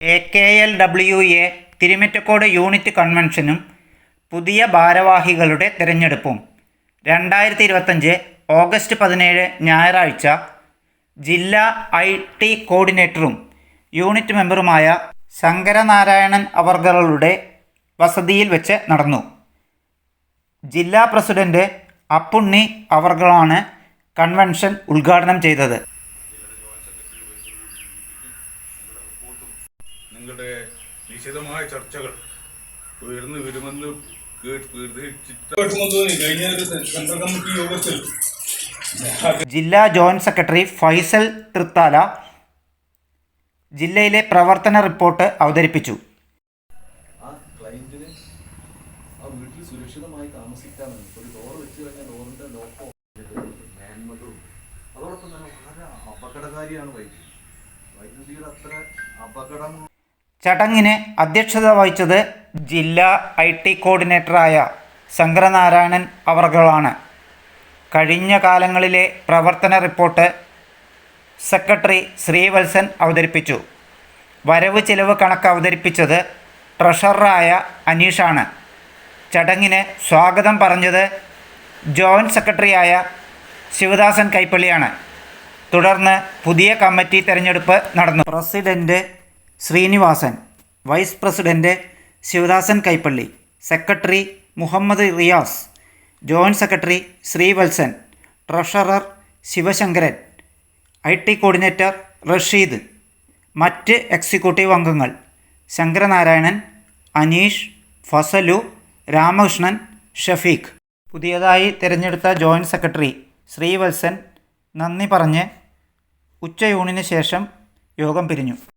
A K L W A Thirumittakode unit കൺവെൻഷനും പുതിയ ഭാരവാഹികളുടെ തിരഞ്ഞെടുപ്പും. രണ്ടായിരത്തി ഇരുപത്തഞ്ച് ഓഗസ്റ്റ് പതിനേഴ് ഞായറാഴ്ച ജില്ലാ ഐ ടി കോർഡിനേറ്ററും യൂണിറ്റ് മെമ്പറുമായ ശങ്കരനാരായണൻ അവർകളുടെ വസതിയിൽ വെച്ച് നടന്നു. ജില്ലാ പ്രസിഡന്റ് അപ്പുണ്ണി അവർകളാണ് കൺവെൻഷൻ ഉദ്ഘാടനം ചെയ്തത്. നിങ്ങളുടെ നിശിതമായ ചർച്ചകൾ ഉയർന്നു വരുമെന്ന് ജില്ലാ ജോയിന്റ് സെക്രട്ടറി ഫൈസൽ തൃത്താല ജില്ലയിലെ പ്രവർത്തന റിപ്പോർട്ട് അവതരിപ്പിച്ചു. ആ ക്ലയന്റിന് ആ വീട്ടിൽ സുരക്ഷിതമായി താമസിക്കാമെന്ന് ഒരു ഡോർ വെച്ച് കഴിഞ്ഞാൽ ഡോറിന്റെ ലോക്കോ മേന്മകളും അതോടൊപ്പം തന്നെ വളരെ അപകടകാരിയാണ് വൈദ്യുതി. വൈദ്യുതിയുടെ അത്ര അപകടം ചടങ്ങിന് അധ്യക്ഷത വഹിച്ചത് ജില്ലാ ഐ ടി കോർഡിനേറ്ററായ ശങ്കരനാരായണൻ അവർകളാണ്. കഴിഞ്ഞ കാലങ്ങളിലെ പ്രവർത്തന റിപ്പോർട്ട് സെക്രട്ടറി ശ്രീവത്സൻ അവതരിപ്പിച്ചു. വരവ് ചെലവ് കണക്ക് അവതരിപ്പിച്ചത് ട്രഷററായ അനീഷാണ്. ചടങ്ങിന് സ്വാഗതം പറഞ്ഞത് ജോയിന്റ് സെക്രട്ടറിയായ ശിവദാസൻ കൈപ്പള്ളിയാണ്. തുടർന്ന് പുതിയ കമ്മിറ്റി തെരഞ്ഞെടുപ്പ് നടന്നു. President Srinivasan vice president Sivadasan Kaipally secretary Muhammad Riyas joint secretary Sreevalsan treasurer Sivasankaran I T coordinator Rasheed മറ്റ് എക്സിക്യൂട്ടീവ് അംഗങ്ങൾ ശങ്കരനാരായണൻ അനീഷ് ഫസലു രാമകൃഷ്ണൻ ഷഫീഖ്. പുതിയതായി തിരഞ്ഞെടുത്ത ജോയിന്റ് സെക്രട്ടറി ശ്രീവത്സൻ നന്ദി പറഞ്ഞ് ഉച്ചയൂണിന് ശേഷം യോഗം പിരിഞ്ഞു.